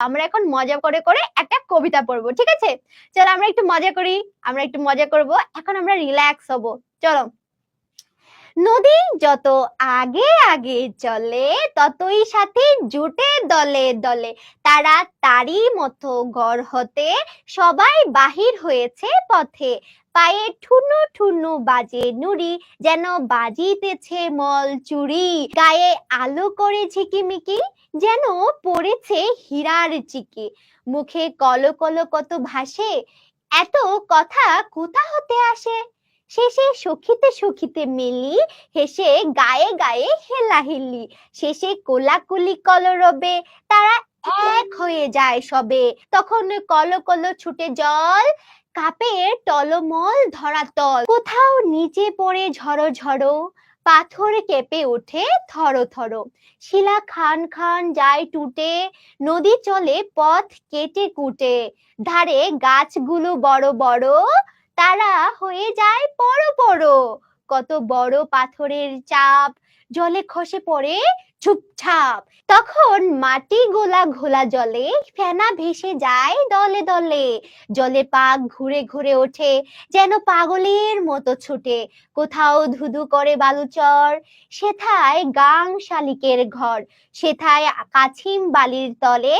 আমরা এখন মজা করে করে একটা কবিতা পড়ব, ঠিক আছে? চলো আমরা একটু মজা করি, আমরা একটু মজা করব, এখন আমরা রিল্যাক্স হব। চলো। নদী যত আগে আগে চলে, ততই সাথে জুটে দলে দলে। তারা তারই মতো গড় হতে সবাই বাহির হয়েছে পথে। পায়ে ঠুনু ঠুনু বাজে নুড়ি, যেন বাজিতেছে মল চুরি। গায়ে আলো করে ঝিকিমিকি, যেন পড়েছে হীরার চিকি। মুখে কলো কলো কত ভাসে, এত কথা কোথা হতে আসে? শেষে সখিতে সখিতে মিলি হেসে গায়ে গায়ে হেলাহেলি। শেষে কোলাকুলি কলরবে, তারা এক হয়ে যায় সবে। তখন কল কল ছুটে জল কাপে টলমল ধরাতল কোথাও নিচে পড়ে ঝড়ো ঝড়ো, পাথর কেঁপে ওঠে থরো থরো। শিলা খান খান যায় টুটে, নদী চলে পথ কেটে কুটে। ধারে গাছগুলো বড় বড় তারা হয়ে যায় বড় বড়। কত বড় পাথরের চাপ, জলে খসে পড়ে ছুপছাপ তখন মাটি গোলা ঘোলা জলে ফেনা ভেসে যায় দলে দলে। জলে পাক ঘুরে ঘুরে ওঠে, যেন পাগলের মতো ছুটে। কোথাও ধুধু করে বালুচর, সেথায় গাং শালিকের ঘর, সেথায় কাছিম বালির তলে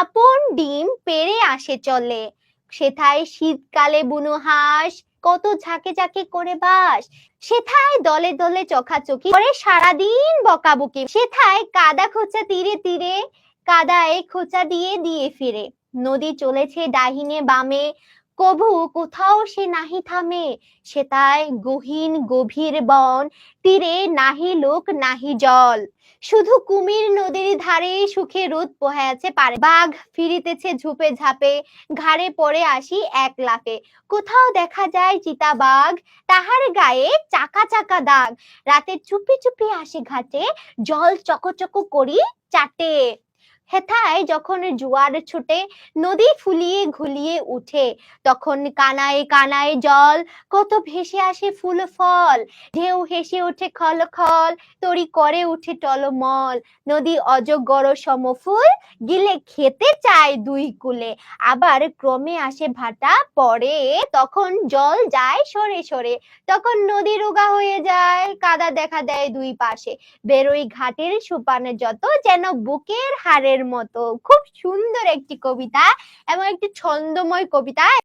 আপন ডিম পেরে আসে চলে। সেথায় শীতকালে বুনো হাঁস, কত ঝাঁকে ঝাঁকে করে বাস, সেথায় দলে দলে চোখাচোখি করে সারাদিন বকাবকি, সেথায় কাদা খোঁচা তীরে তীরে, কাদায় খোঁচা দিয়ে দিয়ে ফিরে। নদী চলেছে ডাহিনে বামে কভু কোথাও সে নাহি থামে সেথায় গহীন গভীর বন, তীরে নাহি লোক, নাহি জল। শুধু কুমির নদীর ধারে সুখে রোদ পোহায় আছে পারে। বাঘ ফিরিতেছে ঝুপে ঝাপে, ঘাড়ে পড়ে আসি এক লাফে। কোথাও দেখা যায় চিতাবাঘ তাহার গায়ে চাকা চাকা দাগ। রাতে চুপি চুপি আসে ঘাটে, জল চকচক করি চাটে। হেথায় যখন জোয়ার ছুটে, নদী ফুলিয়ে ঘুলিয়ে উঠে, তখন কানায় কানায় জল, কত ভেসে আসে ফুল ফল, ঢেউ হেসে ওঠে খল খল, তরি করে উঠে টলমল, নদী অজগর সমফুল গিলে খেতে চায় দুই কুলে, আবার ক্রমে আসে ভাটা পরে তখন জল যায় সরে সরে, তখন নদী রোগা হয়ে যায়, কাদা দেখা দেয় দুই পাশে বেরোই ঘাটের সুপানে যত যেন বুকের হাড়ের মতো। খুব সুন্দর একটি কবিতা এবং একটি ছন্দময় কবিতা।